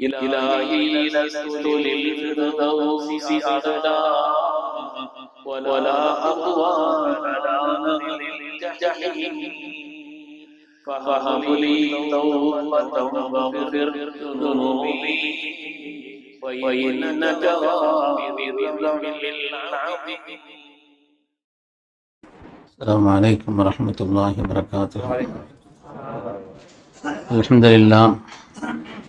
إلهي لست للفردوس أعلى ولا أقوى على الجحيم فهب لي توبة واغفر ذنوبي فإنك غافر العظيم. السلام عليكم ورحمة الله وبركاته. الحمد لله.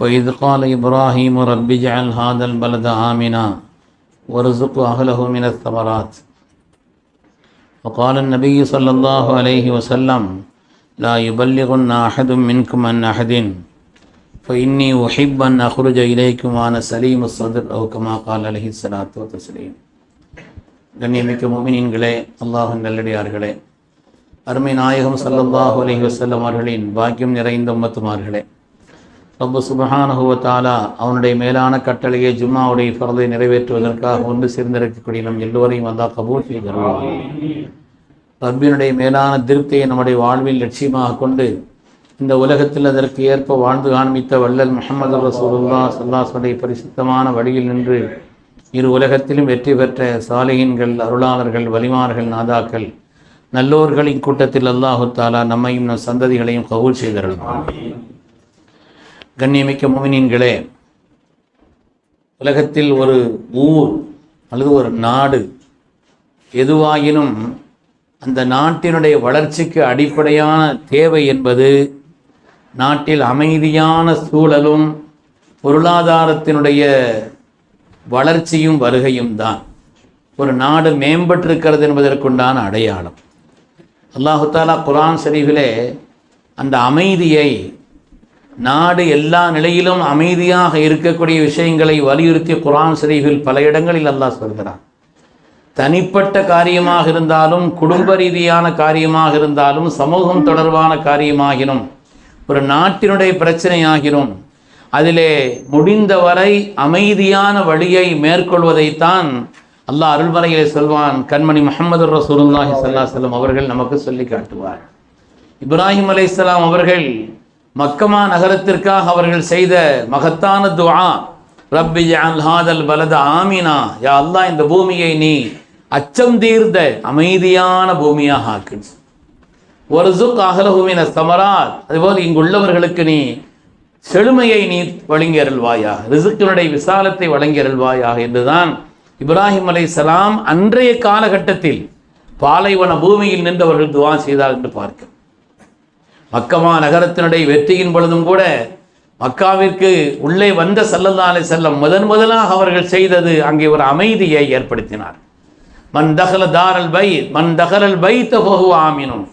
وإذ قال إبراهيم رب اجعل هذا البلد آمنا وارزق أهله من الثمرات وقال النبي صلى الله عليه وسلم لا يبلغن أحد منكم عن أحد فإني أحب أن أخرج إليكم وأنا سليم الصدر أو كما قال عليه الصلاة والتسليم கண்ணியமிக்க முமினின்களே அல்லாஹின் நல்லடியார்களே அருமை நாயகம் ஸல்லல்லாஹு அலைஹி வஸல்லம் அவர்களின் பாக்கியம் நிறைந்த உம்மத்துமார்களே ரொம்ப சுபஹானஹு அவனுடைய மேலான கட்டளையை ஜும்மாவுடைய ஃபர்தை நிறைவேற்றுவதற்காக ஒன்று சேர்ந்திருக்கக்கூடிய நம் எல்லோரையும் வந்தா கபூல் செய்கிறார் ரப்பினுடைய மேலான திருப்தியை நம்முடைய வாழ்வில் லட்சியமாக கொண்டு இந்த உலகத்தில் அதற்கு ஏற்ப வாழ்ந்து காண்பித்த வள்ளல் முகமது ரசூலுல்லா சல்லாஹுடைய பரிசுத்தமான வழியில் நின்று இரு உலகத்திலும் வெற்றி பெற்ற சாலையின்கள் அருளாளர்கள் வலிமார்கள் நாதாக்கள் நல்லோர்களின் கூட்டத்தில் அல்லாஹு தாலா நம்மையும் நம் சந்ததிகளையும் கபூல் செய்தார்கள். கண்ணியமிக்க முமினின்களே உலகத்தில் ஒரு ஊர் அல்லது ஒரு நாடு எதுவாயினும் அந்த நாட்டினுடைய வளர்ச்சிக்கு அடிப்படையான தேவை என்பது நாட்டில் அமைதியான சூழலும் பொருளாதாரத்தினுடைய வளர்ச்சியும் வருகையும் தான். ஒரு நாடு மேம்பட்டிருக்கிறது என்பதற்குண்டான அடையாளம். அல்லாஹு தாலா குரான் ஷரீஃபிலே அந்த அமைதியை நாடு எல்லா நிலையிலும் அமைதியாக இருக்கக்கூடிய விஷயங்களை வலியுறுத்தி குரான் ஷரீஃபில் பல இடங்களில் அல்லாஹ் சொல்கிறான். தனிப்பட்ட காரியமாக இருந்தாலும் குடும்ப ரீதியான காரியமாக இருந்தாலும் சமூகம் தொடர்பான காரியமாகினும் ஒரு நாட்டினுடைய பிரச்சனையாகினும் அதிலே முடிந்தவரை அமைதியான வழியை மேற்கொள்வதைத்தான் அல்லாஹ் அருள்மறையிலே சொல்வான். கண்மணி முகமது ரசூலுல்லாஹி சல்லா செல்லம் அவர்கள் நமக்கு சொல்லி காட்டுவார். இப்ராஹிம் அலைஹிஸ்ஸலாம் அவர்கள் மக்கமா நகரத்திற்காக அவர்கள் செய்த மகத்தான துவா ரப்பி ஜஅல் ஹாதல் பலத ஆமினா. யா அல்லாஹ் இந்த பூமியை நீ அச்சம் தீர்ந்த அமைதியான பூமியாக ஆக்கின் ஒரு சுக் அகலஹுமின சமராத். அதுபோல் இங்குள்ளவர்களுக்கு நீ செழுமையை நீ வழங்கி அருள்வாயாக ரிசுக்கினுடைய விசாலத்தை வழங்கி அருள்வாயாக என்றுதான் இப்ராஹிம் அலை சலாம் அன்றைய காலகட்டத்தில் பாலைவன பூமியில் நின்றவர்கள் துவா செய்தார் என்று பார்க்க மக்கமா நகரத்தினுடைய வெற்றியின் பொழுதும் கூட மக்காவிற்கு உள்ளே வந்த சல்லல்லா செல்லம் முதன் முதலாக அவர்கள் செய்தது அங்கே ஒரு அமைதியை ஏற்படுத்தினார். மன் தகல தாரல் பை மன் தகலல் பை பகு ஆமினும்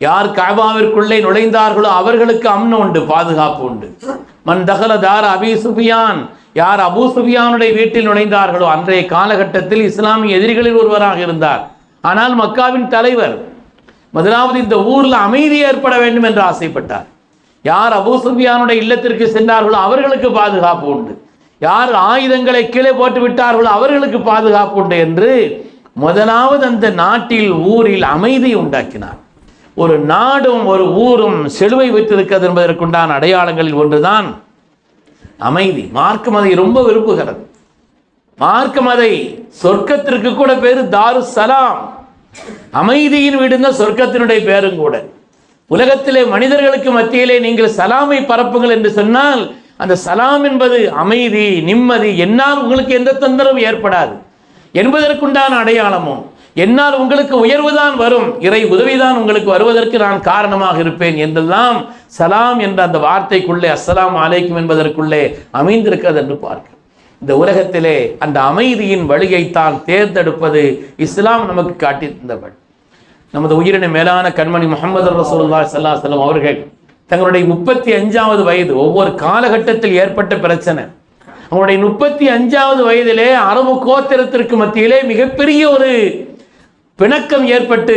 யார் காபாவிற்குள்ளே நுழைந்தார்களோ அவர்களுக்கு அம்னு உண்டு பாதுகாப்பு உண்டு. மன் தகல தார அபி சுபியான் யார் அபு சுபியானுடைய வீட்டில் நுழைந்தார்களோ அன்றைய காலகட்டத்தில் இஸ்லாமிய எதிரிகளில் ஒருவராக இருந்தார். ஆனால் மக்காவின் தலைவர் முதலாவது இந்த ஊரில் அமைதி ஏற்பட வேண்டும் என்று ஆசைப்பட்டார். யார் அபு சுஃபியானுடைய இல்லத்திற்கு சென்றார்களோ அவர்களுக்கு பாதுகாப்பு உண்டு. யார் ஆயுதங்களை கீழே போட்டு விட்டார்களோ அவர்களுக்கு பாதுகாப்பு உண்டு என்று முதலாவது அந்த நாட்டில் ஊரில் அமைதியை உண்டாக்கினார். ஒரு நாடும் ஒரு ஊரும் செழுவை வைத்திருக்கிறது என்பதற்குண்டான அடையாளங்களில் ஒன்றுதான் அமைதி. மார்க்கம் அதை ரொம்ப விரும்புகிறது. மார்க்கம் அதை சொர்க்கத்திற்கு கூட பேரு தாரு சலாம் அமைதியின் வீடுந்த சொர்க்கத்தினுடைய பேரும் கூட. உலகத்திலே மனிதர்களுக்கு மத்தியிலே நீங்கள் சலாமை பரப்புங்கள் என்று சொன்னால் அந்த சலாம் என்பது அமைதி நிம்மதி என்னால் உங்களுக்கு எந்த தொந்தரவும் ஏற்படாது. என்பதற்குண்டான அடையாளமும் என்னால் உங்களுக்கு உயர்வுதான் வரும் இறை உதவிதான் உங்களுக்கு வருவதற்கு நான் காரணமாக இருப்பேன் என்றெல்லாம் சலாம் என்ற அந்த வார்த்தைக்குள்ளே அஸ்ஸலாம் அலைக்கும் என்பதற்குள்ளே அமைந்திருக்கிறது என்று பார்க்க இந்த உலகத்திலே அந்த அமைதியின் வழியைத்தான் தேர்ந்தெடுப்பது இஸ்லாம் நமக்கு காட்டி தந்தவள் நமது உயிரின மேலான கண்மணி முகமது ரசூல்லா சல்லா செல்லம் அவர்கள் தங்களுடைய முப்பத்தி அஞ்சாவது வயது ஒவ்வொரு காலகட்டத்தில் ஏற்பட்ட பிரச்சனை. அவனுடைய முப்பத்தி அஞ்சாவது வயதிலே அரபு கோத்திரத்திற்கு மத்தியிலே மிகப்பெரிய ஒரு பிணக்கம் ஏற்பட்டு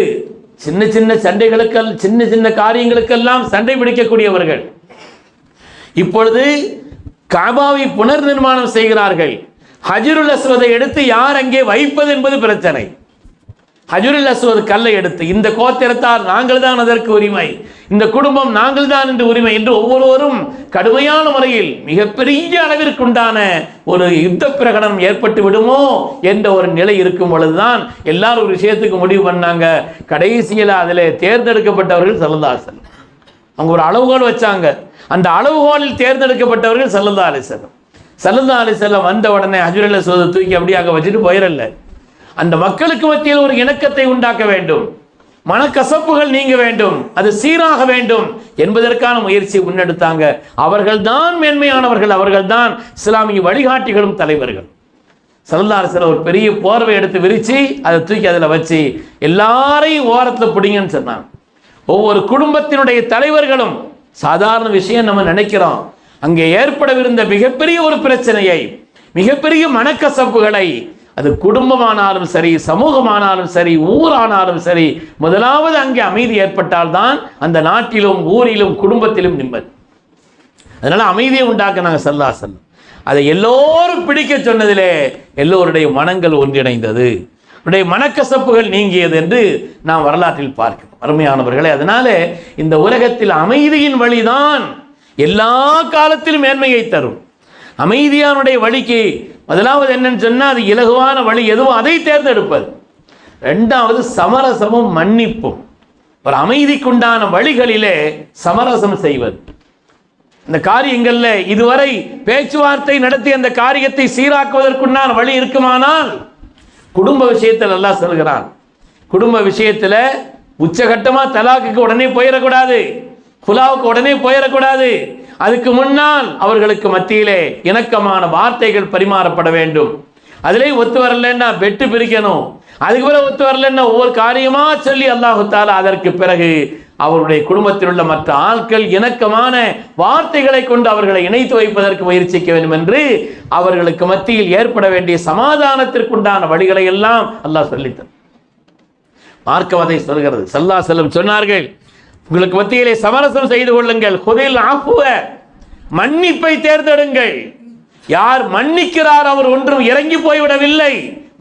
சின்ன சின்ன சண்டைகளுக்கு சின்ன சின்ன காரியங்களுக்கெல்லாம் சண்டை பிடிக்கக்கூடியவர்கள். இப்பொழுது காபாவை புனர் நிர்மாணம் செய்கிறார்கள். ஹஜருல் அஸ்வதை எடுத்து யார் அங்கே வைப்பது என்பது பிரச்சனை. ஹஜருல் அஸ்வத் கல்லை எடுத்து இந்த கோத்திரத்தார் நாங்கள் தான் அதற்கு உரிமை. இந்த குடும்பம் நாங்கள் தான் என்று உரிமை என்று ஒவ்வொருவரும் கடுமையான முறையில் மிகப்பெரிய அளவிற்குண்டான ஒரு யுத்த பிரகடனம் ஏற்பட்டு விடுமோ என்ற ஒரு நிலை இருக்கும் பொழுதுதான் எல்லாரும் ஒரு விஷயத்துக்கு முடிவு பண்ணாங்க. கடைசியில் அதில் தேர்ந்தெடுக்கப்பட்டவர்கள் சல்லதாசன் அவங்க ஒரு அளவுகோல் வச்சாங்க. அந்த அளவுகோலில் தேர்ந்தெடுக்கப்பட்டவர்கள் சல்லல்லா அலிசல்லம் சல்லல்லா அலிசல்லம் வந்த உடனே ஹஜுரல்ல சோதை தூக்கி அப்படியே அங்கே வச்சுட்டு போயிடல அந்த மக்களுக்கு மத்தியில் ஒரு இணக்கத்தை உண்டாக்க வேண்டும். மனக்கசப்புகள் நீங்க வேண்டும். அது சீராக வேண்டும் என்பதற்கான முயற்சி முன்னெடுத்தாங்க. அவர்கள்தான் மேன்மையானவர்கள் அவர்கள்தான் இஸ்லாமிய வழிகாட்டிகளும் தலைவர்கள். சல்லல்லாஹு ஒரு பெரிய போர்வை எடுத்து விரிச்சு அதை தூக்கி அதில் வச்சு எல்லாரையும் ஓரத்தில் பிடிங்கன்னு சொன்னாங்க. ஒவ்வொரு குடும்பத்தினுடைய தலைவர்களும் சாதாரண விஷயம் நம்ம நினைக்கிறோம். அங்கே ஏற்படவிருந்த மிகப்பெரிய ஒரு பிரச்சனையை மிகப்பெரிய மனக்கசப்புகளை அது குடும்பமானாலும் சரி சமூகமானாலும் சரி ஊரானாலும் சரி முதலாவது அங்கே அமைதி ஏற்பட்டால்தான் அந்த நாட்டிலும் ஊரிலும் குடும்பத்திலும் நிம்மதி. அதனால அமைதியை உண்டாக்க நாங்கள் சல்லாசன் அதை எல்லோரும் பிடிக்க சொன்னதிலே எல்லோருடைய மனங்கள் ஒன்றிணைந்தது. உடைய மனக்கசப்புகள் நீங்கியது என்று நாம் வரலாற்றில் பார்க்கிறோம். அருமையானவர்களே அதனாலே இந்த உலகத்தில் அமைதியின் வழிதான் எல்லா காலத்திலும் மேன்மையை தரும். அமைதியானுடைய வழிக்கு முதலாவது என்னன்னு சொன்னால் அது இலகுவான வழி எதுவோ அதை தேர்ந்தெடுப்பது. ரெண்டாவது சமரசமும் மன்னிப்பும். ஒரு அமைதிக்குண்டான வழிகளிலே சமரசம் செய்வது. இந்த காரியங்களில் இதுவரை பேச்சுவார்த்தை நடத்தி அந்த காரியத்தை சீராக்குவதற்குண்டான வழி இருக்குமானால் குடும்ப விஷயத்தில் நல்லா சொல்கிறான். குடும்ப விஷயத்தில் உச்சகட்டமாக தலாக்குக்கு உடனே போயிடக்கூடாது. குலாவுக்கு உடனே போயிடக்கூடாது. அதுக்கு முன்னால் அவர்களுக்கு மத்தியிலே இணக்கமான வார்த்தைகள் பரிமாறப்பட வேண்டும். அதிலே ஒத்து வரலன்னா வெட்டு பிரிக்கணும். அதுக்கு பிறகு ஒத்து வரலன்னா ஒவ்வொரு காரியமாக சொல்லி அல்லாஹு தாலா அதற்கு பிறகு அவருடைய குடும்பத்தில் உள்ள மற்ற ஆட்கள் இணக்கமான வார்த்தைகளை கொண்டு அவர்களை இணைத்து வைப்பதற்கு முயற்சிக்க வேண்டும் என்று அவர்களுக்கு மத்தியில் ஏற்பட வேண்டிய சமாதானத்திற்குண்டான வழிகளை எல்லாம் அல்லாஹ் சொல்லித்தான் மார்க்கவதை சொல்கிறது சல்லா செல்லம் சொன்னார்கள் உங்களுக்கு மத்தியிலே சமரசம் செய்து கொள்ளுங்கள் குதில் ஆப்புவ மன்னிப்பை தேர்ந்தெடுங்கள். யார் மன்னிக்கிறார் அவர் ஒன்றும் இறங்கி போய்விடவில்லை.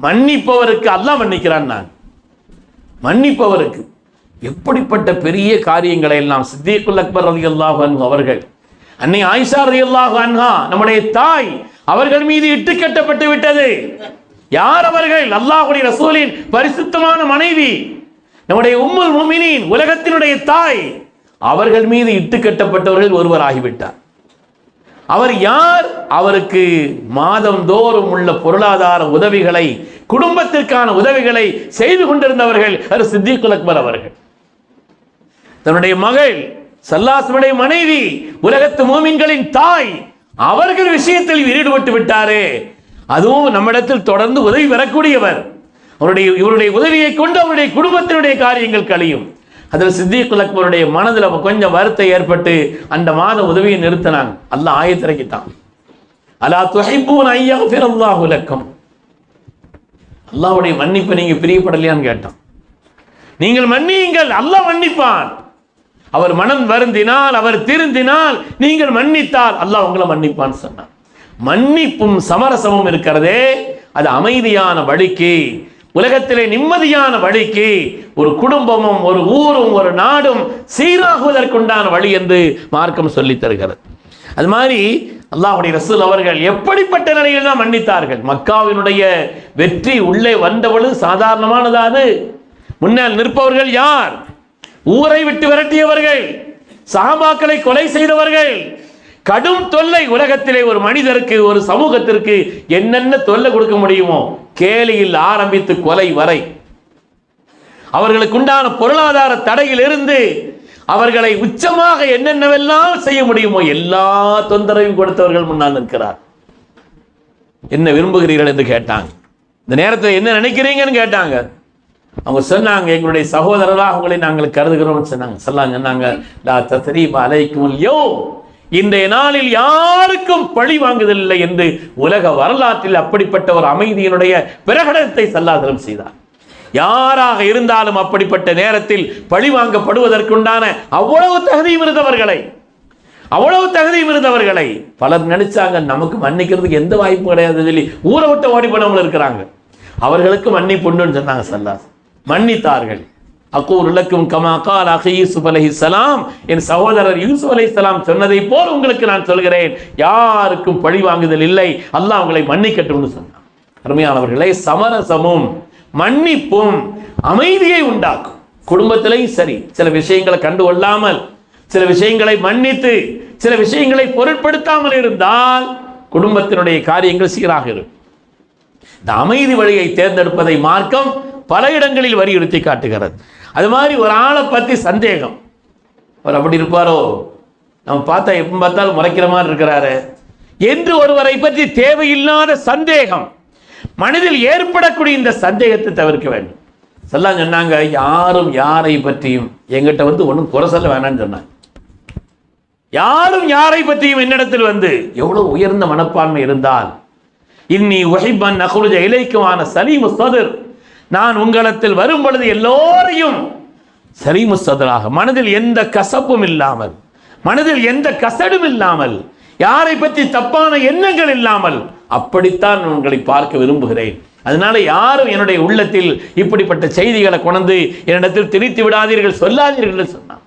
மன்னிப்பவருக்கு அல்ல மன்னிக்கிறான் நான். மன்னிப்பவருக்கு எப்படிப்பட்ட பெரிய காரியங்களை எல்லாம் சித்திகுல் அக்பர் ரதி அல்லாஹு அவர்கள் அன்னை ஆயிஷா ரதி அல்லாஹ் அன்ஹா நம்முடைய தாய் அவர்கள் மீது இட்டு கட்டப்பட்டு விட்டது. யார் அவர்கள்? அல்லாஹுடைய ரசூலின் பரிசுத்தமான மனைவி நம்முடைய உம்முல் முமினின் உலகத்தினுடைய தாய் அவர்கள் மீது இட்டு கட்டப்பட்டவர்கள் ஒருவர் ஆகிவிட்டார் அவர் யார்? அவருக்கு மாதம் தோறும் உள்ள பொருளாதார உதவிகளை குடும்பத்திற்கான உதவிகளை செய்து கொண்டிருந்தவர்கள் அது சித்திகுல் அக்பர் அவர்கள். தன்னுடைய மகள் சல்லாசனுடைய மனைவி உலகத்து மூமின்களின் தாய் அவர்கள் விஷயத்தில் ஈடுபட்டு விட்டாரே. அதுவும் நம்மிடத்தில் தொடர்ந்து உதவி பெறக்கூடியவர். அவருடைய இவருடைய உதவியை கொண்டு அவருடைய குடும்பத்தினுடைய காரியங்கள் கழியும். அதில் சித்திகுல் அக்பருடைய மனதில் கொஞ்சம் வருத்தம் ஏற்பட்டு அந்த மாத உதவியை நிறுத்தினாங்க. அல்லாஹ் ஆயத்திறக்கிட்டான் அல்லா துஹைபூன் ஐயா பிறந்தா உலக்கம் அல்லாவுடைய மன்னிப்பை நீங்க பிரியப்படலையான்னு கேட்டான். நீங்கள் மன்னியுங்கள் அல்லாஹ் மன்னிப்பான். அவர் மனம் வருந்தினால் அவர் திருந்தினால் நீங்கள் மன்னித்தால். அல்லாஹ் உங்களை மன்னிப்பான்னு சொன்னான். மன்னிப்பும் சமரசமும் இருக்கிறதே அது அமைதியான வழிக்கு உலகத்திலே நிம்மதியான வழிக்கு ஒரு குடும்பமும் ஒரு ஊரும் ஒரு நாடும் சீராகுவதற்குண்டான வழி என்று மார்க்கம் சொல்லித் தருகிறது. அது மாதிரி அல்லாஹுடைய ரசூல் அவர்கள் எப்படிப்பட்ட நிலையில் தான் மன்னித்தார்கள்? மக்காவினுடைய வெற்றி உள்ளே வந்தவளும் சாதாரணமானதா அது முன்னால் நிற்பவர்கள் யார்? ஊரை விட்டு விரட்டியவர்கள் சாமாக்களை கொலை செய்தவர்கள் கடும் தொல்லை உலகத்திலே ஒரு மனிதருக்கு ஒரு சமூகத்திற்கு என்னென்ன தொல்லை கொடுக்க முடியுமோ கேலியில் ஆரம்பித்து கொலை வரை. அவர்களுக்கு உண்டான பொருளாதார தடையில் இருந்து அவர்களை உச்சமாக என்னென்னவெல்லாம் செய்ய முடியுமோ எல்லா தொந்தரவையும் கொடுத்தவர்கள் முன்னால் நிற்கிறார். என்ன விரும்புகிறீர்கள் என்று கேட்டாங்க. இந்த நேரத்தில் என்ன நினைக்கிறீங்கன்னு கேட்டாங்க. அவங்க சொன்னாங்க எங்களுடைய சகோதரராக உங்களை நாங்கள் கருதுகிறோம்னு சொன்னாங்க. சொல்லாங்க சொன்னாங்க லா தஸ்ரீப அலைக்கும் யோ இன்றைய நாளில் யாருக்கும் பழி வாங்குதலில்லை என்று உலக வரலாற்றில் அப்படிப்பட்ட ஒரு அமைதியினுடைய பிரகடனத்தை சல்லாதலம் செய்தார். யாராக இருந்தாலும் அப்படிப்பட்ட நேரத்தில் பழி வாங்கப்படுவதற்குண்டான அவ்வளவு தகுதியும் இருந்தவர்களை அவ்வளவு தகுதியும் இருந்தவர்களை பலர் நினைச்சாங்க நமக்கு மன்னிக்கிறதுக்கு எந்த வாய்ப்பும் கிடையாது சொல்லி ஊரை விட்டு ஓடி போனவங்க இருக்கிறாங்க. அவர்களுக்கு மன்னிப்புண்டுன்னு சொன்னாங்க சல்லாஸ். மன்னித்தார்கள். அக்கூர் இலக்கும் கமாக்கால் அஹி யூசுப் அலஹி சலாம் என் சகோதரர் யூசுப் சலாம் சொன்னதை போல் உங்களுக்கு நான் சொல்கிறேன். யாருக்கும் பழி வாங்குதல் இல்லை. அல்லாஹ் உங்களை மன்னிக்கட்டும்னு சொன்னான். அருமையானவர்களே சமரசமும் மன்னிப்பும் அமைதியை உண்டாக்கும். குடும்பத்திலையும் சரி சில விஷயங்களை கண்டு கொள்ளாமல் சில விஷயங்களை மன்னித்து சில விஷயங்களை பொருட்படுத்தாமல் இருந்தால் குடும்பத்தினுடைய காரியங்கள் சீராக இருக்கும். இந்த அமைதி வழியை தேர்ந்தெடுப்பதை மார்க்கம் பல இடங்களில் வலியுறுத்தி காட்டுகிறது. அது மாதிரி ஒரு ஆளை பற்றி சந்தேகம். அவர் அப்படி இருப்பாரோ? நம்ம பார்த்தா எப்போ பார்த்தாலும் முறைக்கிற மாதிரி இருக்கிறாரு. என்று ஒருவரை பற்றி தேவையில்லாத சந்தேகம். மனதில் ஏற்படக்கூடிய இந்த சந்தேகத்தை தவிர்க்க வேண்டும். சொல்லலாம் சொன்னாங்க யாரும் யாரை பற்றியும் எங்கிட்ட வந்து ஒன்றும் குறை சொல்ல வேணாம்னு சொன்னாங்க. யாரும் யாரை பற்றியும் என்னிடத்தில் வந்து எவ்வளோ உயர்ந்த மனப்பான்மை இருந்தால் இன்னி உஹிப்பன் நகுலுஜ இலைக்குமான சலீம் சதுர். நான் உங்களத்தில் வரும் பொழுது எல்லோரையும் சலீமு மனதில் எந்த கசப்பும் இல்லாமல் மனதில் எந்த கசடும் இல்லாமல் யாரை பற்றி தப்பான எண்ணங்கள் இல்லாமல் அப்படித்தான் நான் உங்களை பார்க்க விரும்புகிறேன். அதனால யாரும் என்னுடைய உள்ளத்தில் இப்படிப்பட்ட செய்திகளை கொண்டு என்னிடத்தில் திணித்து விடாதீர்கள் சொல்லாதீர்கள் என்று சொன்னான்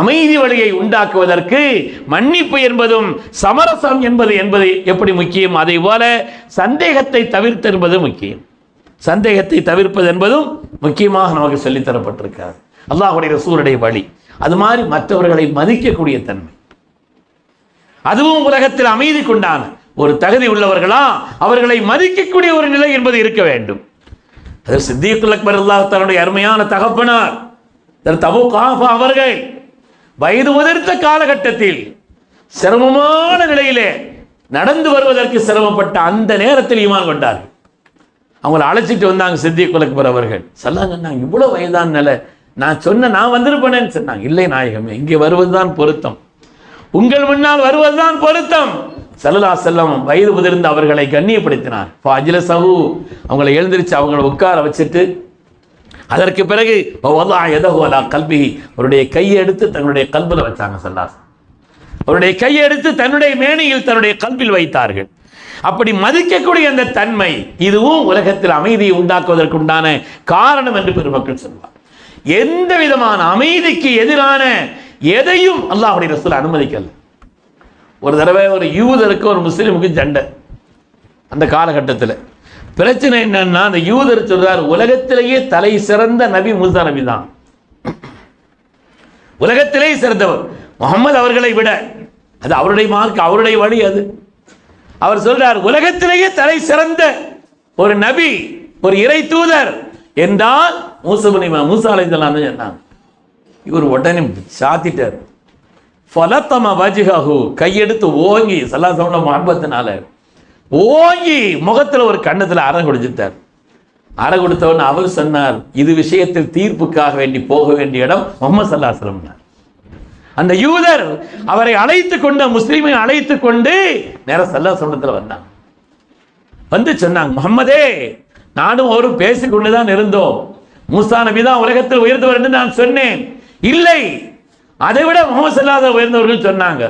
அமைதி வழியை உண்டாக்குவதற்கு மன்னிப்பு என்பதும் சமரசம் என்பது என்பது எப்படி முக்கியம்? அதை போல சந்தேகத்தை தவிர்த்து என்பது முக்கியம். சந்தேகத்தை தவிர்ப்பது என்பதும் முக்கியமாக நமக்கு சொல்லித்தரப்பட்டிருக்காது அல்லாஹுடைய ரசூலுடைய வழி. அது மாதிரி மற்றவர்களை மதிக்கக்கூடிய தன்மை. அதுவும் உலகத்தில் அமைதி கொண்டான ஒரு தகுதி உள்ளவர்களா அவர்களை மதிக்கக்கூடிய ஒரு நிலை என்பது இருக்க வேண்டும். அது சித்திகுல் அக்பர் அல்லாஹ் தன்னுடைய அருமையான தகப்பனார் தபு காஃபா அவர்கள் வயது முதிர்த்த காலகட்டத்தில் சிரமமான நிலையிலே நடந்து வருவதற்கு சிரமப்பட்ட அந்த நேரத்தில் ஈமான் கொண்டார்கள். அவங்கள அழைச்சிட்டு வந்தாங்க சித்திய அக்பர் அவர்கள். சொல்லாங்க இவ்வளோ வயதான நிலை. நான் சொன்ன நான் வந்திருப்பேனேன்னு சொன்னாங்க. இல்லை நாயகமே இங்கே வருவதுதான் பொருத்தம். உங்கள் முன்னால் வருவதுதான் பொருத்தம். சல்லல்லா செல்லம் வயது முதிர்ந்து அவர்களை கண்ணியப்படுத்தினார். அஜில சஹு அவங்களை எழுந்திருச்சு அவங்கள உட்கார வச்சுட்டு அதற்கு பிறகு வவதா கல்வி அவருடைய கையை எடுத்து தன்னுடைய கல்பில் வச்சாங்க சல்லாஸ் அவருடைய கையை எடுத்து தன்னுடைய மேனியில் தன்னுடைய கல்பில் வைத்தார்கள். அப்படி மதிக்கக்கூடிய அந்த தன்மை இதுவும் உலகத்தில் அமைதியை உண்டாக்குவதற்குண்டான காரணம் என்று பெருமக்கள் சொல்வார். எந்த விதமான அமைதிக்கு எதிரான எதையும் அல்லாஹுடைய ரசூல் அனுமதிக்கல. ஒரு தடவை ஒரு யூதருக்கு ஒரு முஸ்லீமுக்கு சண்டை அந்த காலகட்டத்தில். பிரச்சனை என்னன்னா அந்த யூதர் சொல்றார் உலகத்திலேயே தலை சிறந்த நபி மூசா நபி தான். உலகத்திலேயே சிறந்தவர். முகமது அவர்களை விட. அது அவருடைய மார்க் அவருடைய வழி அது. அவர் சொல்றார் உலகத்திலேயே தலை சிறந்த ஒரு நபி ஒரு இறை தூதர் என்றால் மூசபனி மூசா அலைதலாம் சொன்னாங்க. இவர் உடனே சாத்திட்டார். ஃபலத்தம வஜிஹு கையெடுத்து ஓங்கி சல்லாசம்ல மார்பத்தினால ஓங்கி முகத்தில் ஒரு கண்ணத்தில் அறை குடிச்சிட்டார் அறை கொடுத்தவன் அவர் சொன்னார் இது விஷயத்தில் தீர்ப்புக்காக வேண்டி போக வேண்டிய இடம் முகமது சல்லாஸ்லம் அந்த யூதர் அவரை அழைத்து கொண்டு முஸ்லீமை அழைத்து கொண்டு நேரம் சல்லா சொன்னத்தில் வந்தான். வந்து சொன்னாங்க முகம்மதே நானும் அவரும் பேசிக்கொண்டு தான் இருந்தோம். மூசா நபி தான் உலகத்தில் உயர்ந்தவர் என்று நான் சொன்னேன். இல்லை அதை விட முகமது சல்லாத உயர்ந்தவர்கள் சொன்னாங்க.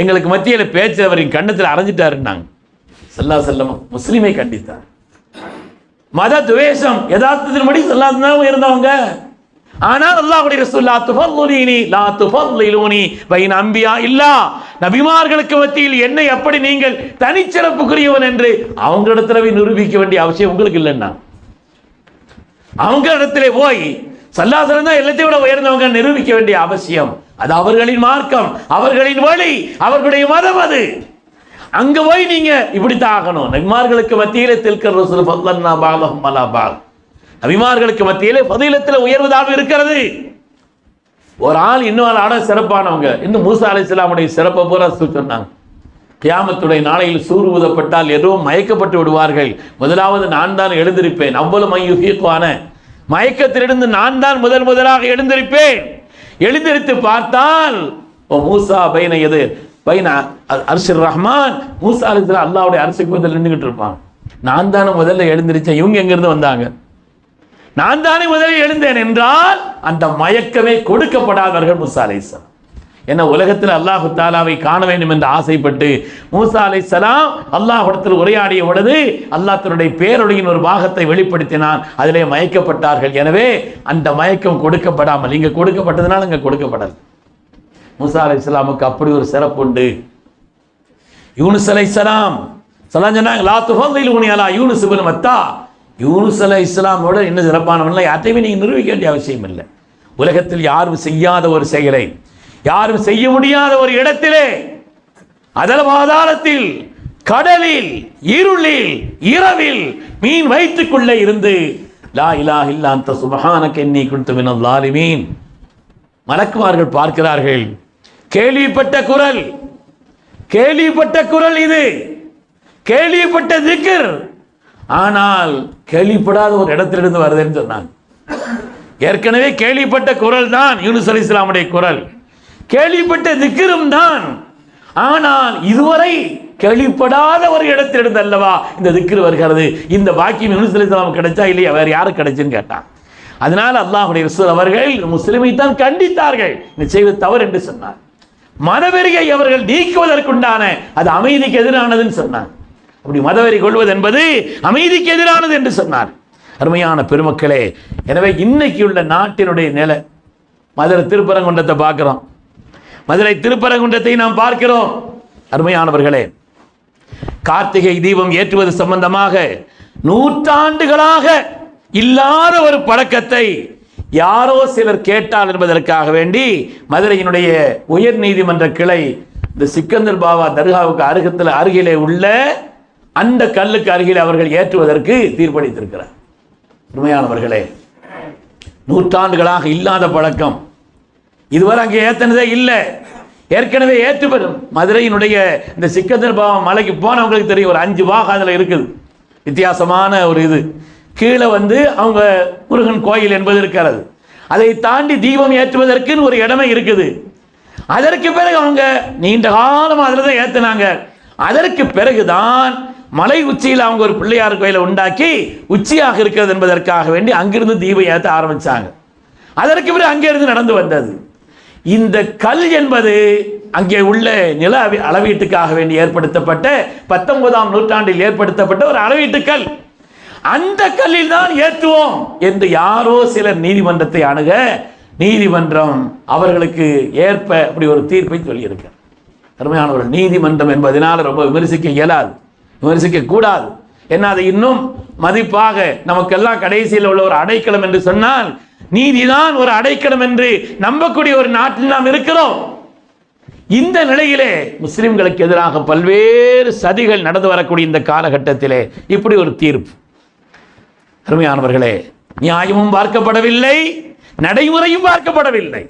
எங்களுக்கு மத்தியில் பேச்சு அவரின் கண்ணத்தில் அரைஞ்சிட்டாருன்னாங்க. சல்லா செல்லம் முஸ்லீமை கண்டித்தார். மத துவேஷம் யதார்த்தத்தின்படி சொல்லாதான் தான் உயர்ந்தவங்க. ஆனால் அல்லாஹுடைய ரசூல் லா துஃபல்லுனி லா துஃபல்லிலூனி பைன அம்பியா இல்லா நபிமார்களுக்கு மத்தியில் என்னை எப்படி நீங்கள் தனிச்சிறப்புக்குரியவன் என்று அவங்க இடத்துல போய் நிரூபிக்க வேண்டிய அவசியம் உங்களுக்கு இல்லைன்னா? அவங்க இடத்துல போய் சல்லாசலம் தான் எல்லாத்தையும் விட உயர்ந்தவங்க நிரூபிக்க வேண்டிய அவசியம். அது அவர்களின் மார்க்கம் அவர்களின் வழி அவர்களுடைய மதம் அது. அங்க போய் நீங்க இப்படித்தான் ஆகணும். நபிமார்களுக்கு மத்தியிலே தில்கர் ரசூல் பல்லன்னா பாலஹும் மலா பால். நபிமார்களுக்கு மத்தியிலே பதிலத்தில் உயர்வதாக இருக்கிறது. ஒரு ஆள் இன்னொரு ஆட சிறப்பானவங்க. இன்னும் மூசா அலி இஸ்லாமுடைய சிறப்பை பூரா சொன்னாங்க. கியாமத்துடைய நாளையில் சூறு ஊதப்பட்டால் எதுவும் மயக்கப்பட்டு விடுவார்கள். முதலாவது நான் தான் எழுந்திருப்பேன். அவ்வளவு மையுஃபீக்குவான மயக்கத்திலிருந்து நான் தான் முதல் முதலாக எழுந்திருப்பேன். எழுந்திருத்து பார்த்தால் ஓ மூசா பைன எது? பைன அரிசர் ரஹ்மான். மூசா அலிஸ்லாம் அல்லாவுடைய அரசுக்கு முதல் நின்றுகிட்டு இருப்பான். நான் தானே முதல்ல எழுந்திருச்சேன். இவங்க எங்கிருந்து வந்தாங்க? நான் தானே முதலில் எழுந்தேன் என்றால் அந்த மயக்கமே கொடுக்கப்படாதவர்கள் மூசா அலைஹிஸ்ஸலாம் என்ன உலகத்தில் அல்லாஹு தாலாவை காண வேண்டும் என்று ஆசைப்பட்டு மூசா அலைஹிஸ்ஸலாம் அல்லாஹ்விடத்தில் உரையாடிய பொழுது அல்லாஹ் தன்னுடைய பேரொழியின் ஒரு பாகத்தை வெளிப்படுத்தினான். அதிலே மயக்கப்பட்டார்கள். எனவே அந்த மயக்கம் கொடுக்கப்படாமல் இங்க கொடுக்கப்பட்டதுனால இங்கே கொடுக்கப்படல். மூசா அலைஹிஸ்ஸலாமுக்கு அப்படி ஒரு சிறப்பு உண்டு. யூனுஸ் அலை சலாம் சொன்னாங்க லா துஃபல்லில் உனியலா யூனுஸ் மத்தா. யூனுஸ் அலை இஸ்லாமோட என்ன சிறப்பானவன்ல யார்ட்டையுமே நீங்கள் நிரூபிக்க வேண்டிய அவசியம் இல்லை. உலகத்தில் யாரும் செய்யாத ஒரு செயலை யாரும் செய்ய முடியாத ஒரு இடத்திலே அதல பாதாளத்தில் கடலில் இருளில் இரவில் மீன் வைத்துக்குள்ளே இருந்து லா இலா இல்லா அந்த சுபஹானக இன்னி குன்து லாரி மீன் மலக்குமார்கள் பார்க்கிறார்கள் கேள்விப்பட்ட குரல் கேள்விப்பட்ட குரல் இது கேள்விப்பட்ட திக்கர் ஆனால் கேள்விப்படாத ஒரு இடத்திலிருந்து வருதுன்னு சொன்னாங்க. ஏற்கனவே கேள்விப்பட்ட குரல் தான் யூனுஸ் அலி இஸ்லாமுடைய குரல். கேள்விப்பட்ட திக்கிரும் தான். ஆனால் இதுவரை கேள்விப்படாத ஒரு இடத்திலிருந்து அல்லவா இந்த திக்ர் வருகிறது? இந்த பாக்கியம் யூனுஸ் அலி இஸ்லாம் கிடைச்சா இல்லையா? வேறு யாரும் கிடைச்சுன்னு கேட்டான். அதனால் அல்லாஹுடைய ரசூல் அவர்கள் முஸ்லிமை தான் கண்டித்தார்கள். இந்த செய்வது தவறு என்று சொன்னார். மனவெறியை அவர்கள் நீக்குவதற்குண்டான அது அமைதிக்கு எதிரானதுன்னு சொன்னார். அப்படி மதவெறி கொள்வது என்பது அமைதிக்கு எதிரானது என்று சொன்னார். அருமையான பெருமக்களே எனவே இன்னைக்கு உள்ள நாட்டினுடைய நிலை மதுரை திருப்பரங்குன்றத்தை பார்க்கிறோம். மதுரை திருப்பரங்குன்றத்தை நாம் பார்க்கிறோம். அருமையானவர்களே கார்த்திகை தீபம் ஏற்றுவது சம்பந்தமாக நூற்றாண்டுகளாக இல்லாத ஒரு பழக்கத்தை யாரோ சிலர் கேட்டால் என்பதற்காக வேண்டி மதுரையினுடைய உயர் நீதிமன்ற கிளை இந்த சிக்கந்தர் பாபா தர்காவுக்கு அருகத்தில் அருகிலே உள்ள அந்த கல்லுக்கு அருகில் அவர்கள் ஏற்றுவதற்கு தீர்ப்பளித்திருக்கிறார். உண்மையானவர்களே நூற்றாண்டுகளாக இல்லாத பழக்கம். இதுவரை அங்கே ஏத்தனதே இல்லை. ஏற்கனவே ஏற்று மதுரையினுடைய இந்த சிக்கந்தர் பாவம் மலைக்கு போனவங்களுக்கு தெரியும் ஒரு அஞ்சு வாகம் அதில் இருக்குது. வித்தியாசமான ஒரு இது. கீழே வந்து அவங்க முருகன் கோயில் என்பது இருக்கிறது. அதை தாண்டி தீபம் ஏற்றுவதற்குன்னு ஒரு இடமே இருக்குது. அதற்கு பிறகு அவங்க நீண்ட காலம் அதில் தான் ஏற்றுனாங்க அதற்கு பிறகுதான் மலை உச்சியில் அவங்க ஒரு பிள்ளையார் கோயிலை உண்டாக்கி உச்சியாக இருக்கிறது என்பதற்காக வேண்டி அங்கிருந்து தீப ஏற்ற ஆரம்பித்தாங்க அதற்கு பிறகு அங்கிருந்து நடந்து வந்தது. இந்த கல் என்பது அங்கே உள்ள நில அளவீட்டுக்காக வேண்டி ஏற்படுத்தப்பட்ட பத்தொன்பதாம் நூற்றாண்டில் ஏற்படுத்தப்பட்ட ஒரு அளவீட்டு கல். அந்த கல்லில் தான் ஏற்றுவோம் என்று யாரோ சிலர் நீதிமன்றத்தை அணுக நீதிமன்றம் அவர்களுக்கு ஏற்ப அப்படி ஒரு தீர்ப்பை சொல்லியிருக்கிறார் அருமையானவர்கள் நீதிமன்றம் என்பதனால் ரொம்ப விமர்சிக்க இயலாது. விமர்சிக்க கூடாது என்ன அதை இன்னும் மதிப்பாக நமக்கெல்லாம் கடைசியில் உள்ள ஒரு அடைக்கலம் என்று சொன்னால் நீதிதான் ஒரு அடைக்கலம் என்று நம்பக்கூடிய ஒரு நாட்டில் நாம் இருக்கிறோம். இந்த நிலையிலே முஸ்லிம்களுக்கு எதிராக பல்வேறு சதிகள் நடந்து வரக்கூடிய இந்த காலகட்டத்திலே இப்படி ஒரு தீர்ப்பு. அருமையானவர்களே நியாயமும் பார்க்கப்படவில்லை நடைமுறையும் பார்க்கப்படவில்லை.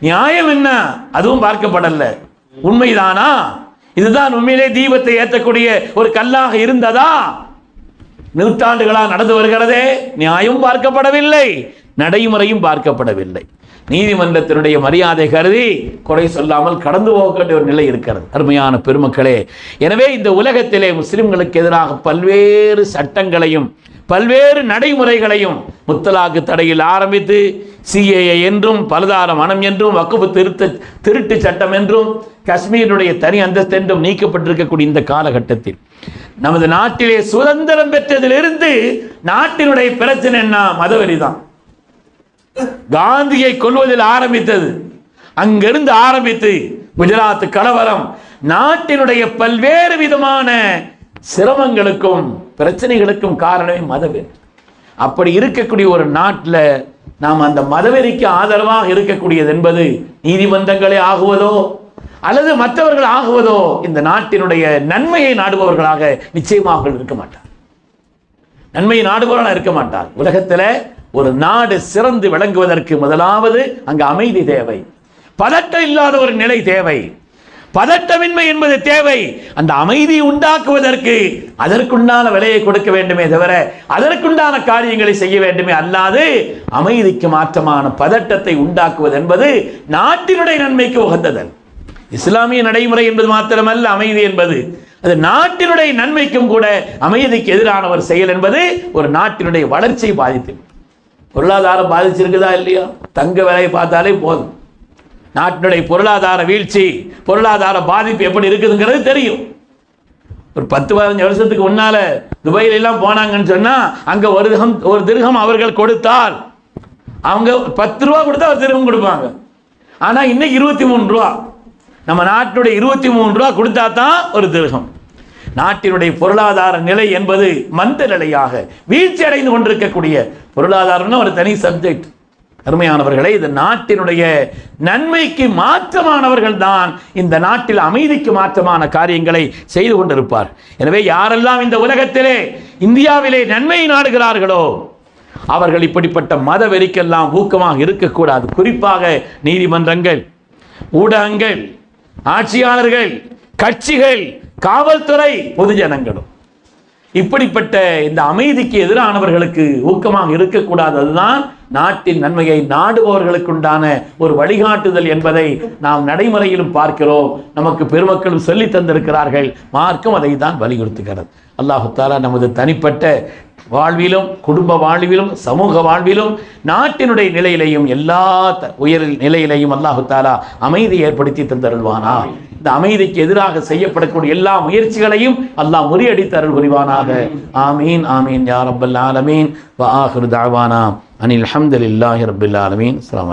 நியாயம் என்ன? அதுவும் பார்க்கப்படல. உண்மைதானா? இதுதான் உண்மையிலே தீபத்தை ஏற்றக்கூடிய ஒரு கல்லாக இருந்ததா? நூற்றாண்டுகளாக நடந்து வருகிறதே நியாயம் பார்க்கப்படவில்லை நடைமுறையும் பார்க்கப்படவில்லை. நீதிமன்றத்தினுடைய மரியாதை கருதி குறை சொல்லாமல் கடந்து போகக்கூடிய ஒரு நிலை இருக்கிறது. அருமையான பெருமக்களே எனவே இந்த உலகத்திலே முஸ்லிம்களுக்கு எதிராக பல்வேறு சட்டங்களையும் பல்வேறு நடைமுறைகளையும் முத்தலாக்கு தடையில் ஆரம்பித்து சிஏஏ என்றும் பலதார மனம் என்றும் வக்குப்பு திருத்த திருட்டு சட்டம் என்றும் காஷ்மீருடைய தனி அந்தஸ்து என்றும் நீக்கப்பட்டிருக்கக்கூடிய இந்த காலகட்டத்தில் நமது நாட்டிலே சுதந்திரம் பெற்றதிலிருந்து நாட்டினுடைய பிரச்சனை என்ன? மதவெறி தான் காந்தியை கொல்வதில் ஆரம்பித்தது. அங்கிருந்து ஆரம்பித்து குஜராத் கலவரம். நாட்டினுடைய பல்வேறு விதமான சிரமங்களுக்கும் பிரச்சனைகளுக்கும் காரணமே மதவெறி. அப்படி இருக்கக்கூடிய ஒரு நாட்டில் நாம் அந்த மதவெறிக்கு ஆதரவாக இருக்கக்கூடியது என்பது நீதிமன்றங்களே ஆகுவதோ அல்லது மற்றவர்கள் ஆகுவதோ இந்த நாட்டினுடைய நன்மையை நாடுபவர்களாக நிச்சயமாக இருக்க மாட்டார். நன்மை நாடுபவர்களாக இருக்க மாட்டார். உலகத்தில் ஒரு நாடு சிறந்து விளங்குவதற்கு முதலாவது அங்கு அமைதி தேவை. பதட்டம் இல்லாத ஒரு நிலை தேவை. பதட்டமின்மை என்பது தேவை. அந்த அமைதி உண்டாக்குவதற்கு அதற்குண்டான விலையை கொடுக்க வேண்டுமே தவிர அதற்குண்டான காரியங்களை செய்ய வேண்டுமே அல்லாது அமைதிக்கு மாற்றமான பதட்டத்தை உண்டாக்குவது என்பது நாட்டினுடைய நன்மைக்கு உகந்ததல். இஸ்லாமிய நடைமுறை என்பது மாத்திரமல்ல அமைதி என்பது. அது நாட்டினுடைய நன்மைக்கும் கூட அமைதிக்கு எதிரான ஒரு செயல் என்பது ஒரு நாட்டினுடைய வளர்ச்சியை பாதித்து. பொருளாதாரம் பாதிச்சிருக்குதா இல்லையா? தங்க வேலையை பார்த்தாலே போதும். நாட்டினுடைய பொருளாதார வீழ்ச்சி பொருளாதார பாதிப்பு எப்படி இருக்குதுங்கிறது தெரியும். ஒரு பத்து பதினஞ்சு வருஷத்துக்கு முன்னால துபாயில எல்லாம் போனாங்கன்னு சொன்னா அங்க ஒரு திரகம் ஒரு திருகம் அவர்கள் கொடுத்தால் அவங்க பத்து ரூபா கொடுத்தா ஒரு திருகம் கொடுப்பாங்க. ஆனா இன்னைக்கு இருபத்தி மூணு ரூபா. நம்ம நாட்டினுடைய இருபத்தி மூணு ரூபா கொடுத்தா தான் ஒரு திருகம் நாட்டினுடைய பொருளாதார நிலை என்பது மந்த நிலையாக வீழ்ச்சி அடைந்து கொண்டிருக்கக்கூடிய பொருளாதாரம்னா ஒரு தனி சப்ஜெக்ட் அருமையானவர்களே இது நாட்டினுடைய நன்மைக்கு மாற்றமானவர்கள் தான் இந்த நாட்டில் அமைதிக்கு மாற்றமான காரியங்களை செய்து கொண்டிருப்பார். எனவே யாரெல்லாம் இந்த உலகத்திலே இந்தியாவிலே நன்மையை நாடுகிறார்களோ அவர்கள் இப்படிப்பட்ட மத வெறிக்கெல்லாம் ஊக்கமாக இருக்கக்கூடாது. குறிப்பாக நீதிமன்றங்கள் ஊடகங்கள் ஆட்சியாளர்கள் கட்சிகள் காவல்துறை பொதுஜனங்களும். இப்படிப்பட்ட இந்த அமைதிக்கு எதிரானவர்களுக்கு ஊக்கமாக இருக்கக்கூடாது. அதுதான் நாட்டின் நன்மையை நாடுபவர்களுக்குண்டான ஒரு வழிகாட்டுதல் என்பதை நாம் நடைமுறையிலும் பார்க்கிறோம். நமக்கு பெருமக்களும் சொல்லி தந்திருக்கிறார்கள். மார்க்கம் அதை தான் வலியுறுத்துகிறது. அல்லாஹு தாலா நமது தனிப்பட்ட வாழ்விலும் குடும்ப வாழ்விலும் சமூக வாழ்விலும் நாட்டினுடைய நிலையிலையும் எல்லா உயர் நிலையிலையும் அல்லாஹு தாலா அமைதி ஏற்படுத்தி தந்தருள்வானா. இந்த அமைதிக்கு எதிராக செய்யப்படக்கூடிய எல்லா முயற்சிகளையும் அல்லாஹ் முறியடித்து அருள் புரிவானாக. ஆமீன் ஆமீன் யார் ரப்பல் ஆலமீன். வ ஆஹிரு தஅவானா. அனில் அஹமதுல்லாஹி ரப்பில் ஆலமீன். அஸ்ஸலாமு